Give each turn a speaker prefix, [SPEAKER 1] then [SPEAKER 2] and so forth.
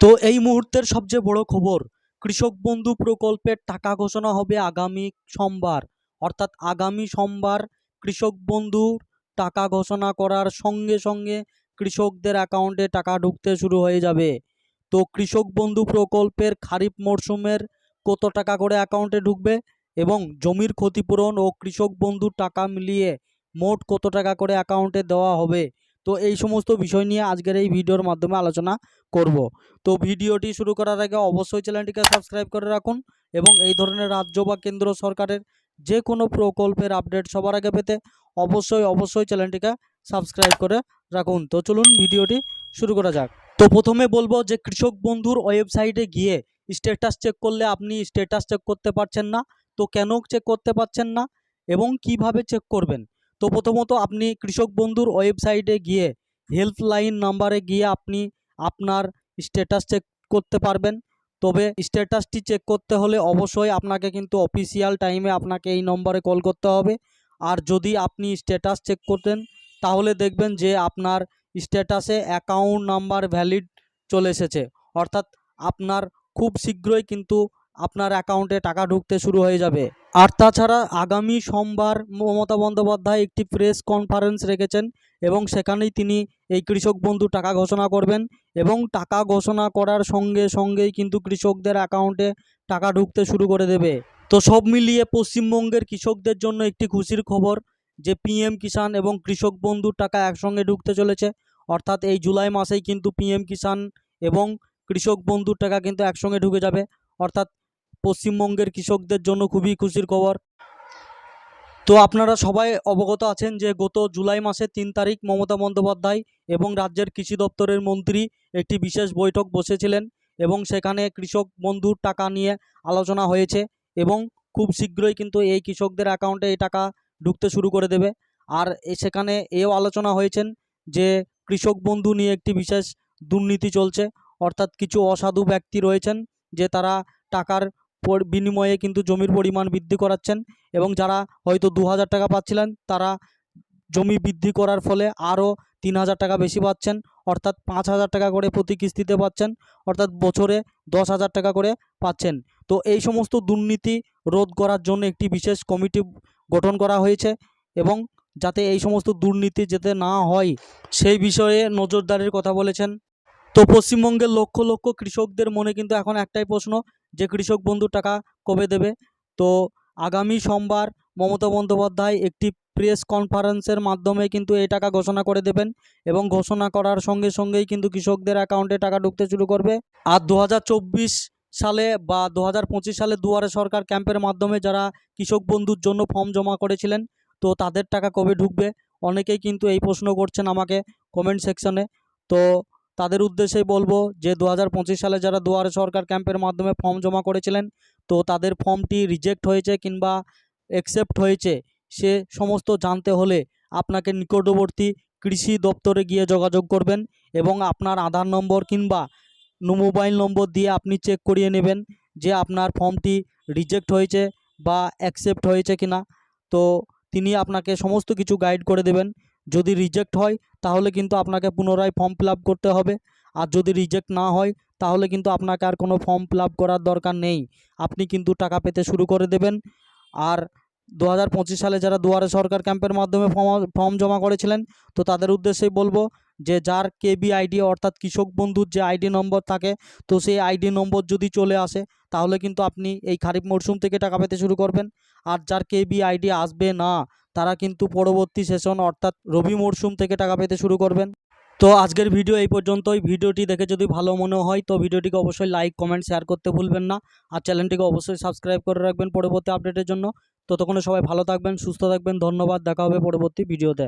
[SPEAKER 1] তো এই মুহূর্তের সবচেয়ে বড় খবর, কৃষক বন্ধু প্রকল্পের টাকা ঘোষণা হবে আগামী সোমবার। অর্থাৎ আগামী সোমবার কৃষক বন্ধুর টাকা ঘোষণা করার সঙ্গে সঙ্গে কৃষকদের অ্যাকাউন্টে টাকা ঢুকতে শুরু হয়ে যাবে। তো কৃষক বন্ধু প্রকল্পের খারিফ মরশুমের কত টাকা করে অ্যাকাউন্টে ঢুকবে এবং জমির ক্ষতিপূরণ ও কৃষক বন্ধুর টাকা মিলিয়ে মোট কত টাকা করে অ্যাকাউন্টে দেওয়া হবে তো এই সমস্ত বিষয় নিয়ে আজকের এই ভিডিওর মাধ্যমে আলোচনা করব। তো ভিডিওটি শুরু করার আগে অবশ্যই চ্যানেলটিকে সাবস্ক্রাইব করে রাখুন এবং এই ধরনের রাজ্য বা কেন্দ্র সরকারের যে কোনো প্রকল্পের আপডেট সবার আগে পেতে অবশ্যই অবশ্যই চ্যানেলটিকে সাবস্ক্রাইব করে রাখুন। তো চলুন ভিডিওটি শুরু করা যাক। তো প্রথমে বলব যে কৃষক বন্ধুর ওয়েবসাইটে গিয়ে স্ট্যাটাস চেক করলে আপনি স্ট্যাটাস চেক করতে পারছেন না। তো কেন চেক করতে পারছেন না এবং কীভাবে চেক করবেন? তো প্রথমত আপনি কৃষক বন্ধুর ওয়েবসাইটে গিয়ে হেল্পলাইন নাম্বারে গিয়ে আপনি আপনার স্ট্যাটাস চেক করতে পারবেন। তবে স্ট্যাটাসটি চেক করতে হলে অবশ্যই আপনাকে কিন্তু অফিসিয়াল টাইমে আপনাকে এই নম্বরে কল করতে হবে। আর যদি আপনি স্ট্যাটাস চেক করতেন, তাহলে দেখবেন যে আপনার স্ট্যাটাসে অ্যাকাউন্ট নাম্বার ভ্যালিড চলে এসেছে। অর্থাৎ আপনার খুব শীঘ্রই কিন্তু আপনার অ্যাকাউন্টে টাকা ঢুকতে শুরু হয়ে যাবে। আর তাছাড়া আগামী সোমবার মমতা বন্দ্যোপাধ্যায় একটি প্রেস কনফারেন্স রেখেছেন এবং সেখানেই তিনি এই কৃষক বন্ধু টাকা ঘোষণা করবেন এবং টাকা ঘোষণা করার সঙ্গে সঙ্গেই কিন্তু কৃষকদের অ্যাকাউন্টে টাকা ঢুকতে শুরু করে দেবে। তো সব মিলিয়ে পশ্চিমবঙ্গের কৃষকদের জন্য একটি খুশির খবর, যে পিএম কিষাণ এবং কৃষক বন্ধুর টাকা একসঙ্গে ঢুকতে চলেছে। অর্থাৎ এই জুলাই মাসেই কিন্তু পিএম কিষাণ এবং কৃষক বন্ধুর টাকা কিন্তু একসঙ্গে ঢুকে যাবে। অর্থাৎ পশ্চিমবঙ্গের কৃষকদের জন্য খুবই খুশির খবর। তো আপনারা সবাই অবগত আছেন যে গত জুলাই মাসের তিন তারিখ মমতা বন্দ্যোপাধ্যায় এবং রাজ্যের কৃষি দপ্তরের মন্ত্রী একটি বিশেষ বৈঠক বসেছিলেন এবং সেখানে কৃষক বন্ধুর টাকা নিয়ে আলোচনা হয়েছে এবং খুব শীঘ্রই কিন্তু এই কৃষকদের অ্যাকাউন্টে এই টাকা ঢুকতে শুরু করে দেবে। আর সেখানে এও আলোচনা হয়েছেন যে কৃষক বন্ধু নিয়ে একটি বিশেষ দুর্নীতি চলছে, অর্থাৎ কিছু অসাধু ব্যক্তি রয়েছেন যে তারা টাকার বিনিময়ে কিন্তু জমির পরিমাণ বৃদ্ধি করাচ্ছেন এবং যারা হয়তো দু হাজার টাকা পাচ্ছিলেন, তারা জমি বৃদ্ধি করার ফলে আরও তিন হাজার টাকা বেশি পাচ্ছেন, অর্থাৎ পাঁচ হাজার টাকা করে প্রতি কিস্তিতে পাচ্ছেন, অর্থাৎ বছরে দশ হাজার টাকা করে পাচ্ছেন। তো এই সমস্ত দুর্নীতি রোধ করার জন্য একটি বিশেষ কমিটি গঠন করা হয়েছে এবং যাতে এই সমস্ত দুর্নীতি যেতে না হয়, সেই বিষয়ে নজরদারির কথা বলেছেন। তো পশ্চিমবঙ্গের লক্ষ লক্ষ কৃষকদের মনে কিন্তু এখন একটাই প্রশ্ন যে কৃষক বন্ধু টাকা কবে দেবে? তো আগামী সোমবার মমতা বন্দ্যোপাধ্যায় একটি প্রেস কনফারেন্সের মাধ্যমে কিন্তু এই টাকা ঘোষণা করে দেবেন এবং ঘোষণা করার সঙ্গে সঙ্গেই কিন্তু কৃষকদের অ্যাকাউন্টে টাকা ঢুকতে শুরু করবে। আর দু হাজার চব্বিশ সালে বা দু হাজার পঁচিশ সালে দুয়ারে সরকার ক্যাম্পের মাধ্যমে যারা কৃষক বন্ধুর জন্য ফর্ম জমা করেছিলেন, তো তাদের টাকা কবে ঢুকবে? অনেকেই কিন্তু এই প্রশ্ন করছেন আমাকে কমেন্ট সেকশনে তো তাদের উদ্দেশ্যেই বলব যে দু হাজার পঁচিশ সালে যারা দুয়ারে সরকার ক্যাম্পের মাধ্যমে ফর্ম জমা করেছিলেন, তো তাদের ফর্মটি রিজেক্ট হয়েছে কিংবা অ্যাকসেপ্ট হয়েছে, সে সমস্ত জানতে হলে আপনাকে নিকটবর্তী কৃষি দপ্তরে গিয়ে যোগাযোগ করবেন এবং আপনার আধার নম্বর কিংবা মোবাইল নম্বর দিয়ে আপনি চেক করিয়ে নেবেন যে আপনার ফর্মটি রিজেক্ট হয়েছে বা অ্যাকসেপ্ট হয়েছে কিনা। তো তিনি আপনাকে সমস্ত কিছু গাইড করে দেবেন। যদি রিজেক্ট হয় তাহলে কিন্তু আপনাকে পুনরায় ফর্ম ফিল করতে হবে। আর যদি রিজেক্ট না হয়, তাহলে কিন্তু আপনাকে আর কোনো ফর্ম ফিল করার দরকার নেই। আপনি কিন্তু টাকা পেতে শুরু করে দেবেন। আর দু হাজার পঁচিশ সালে যারা দুয়ারে সরকার ক্যাম্পের মাধ্যমে ফর্ম ফর্ম জমা করেছিলেন, তো তাদের উদ্দেশ্যেই বলব যে, যার কেবি আইডি অর্থাৎ কৃষক বন্ধুর যে আইডি নম্বর থাকে, তো সেই আইডি নম্বর যদি চলে আসে, তাহলে কিন্তু আপনি এই খারিফ মরশুম থেকে টাকা পেতে শুরু করবেন। আর যার কেবি আইডি আসবে না তারা কিন্তু পরবর্তী সেশন অর্থাৎ রবি মরশুম থেকে টাকা পেতে শুরু করবেন। তো আজকের ভিডিও এই পর্যন্তই। ভিডিওটি দেখে যদি ভালো মনে হয়, তো ভিডিওটিকে অবশ্যই লাইক কমেন্ট শেয়ার করতে ভুলবেন না। আর চ্যানেলটিকে অবশ্যই সাবস্ক্রাইব করে রাখবেন পরবর্তী আপডেটের জন্য। ততক্ষণে সবাই ভালো থাকবেন, সুস্থ থাকবেন। ধন্যবাদ। দেখা হবে পরবর্তী ভিডিওতে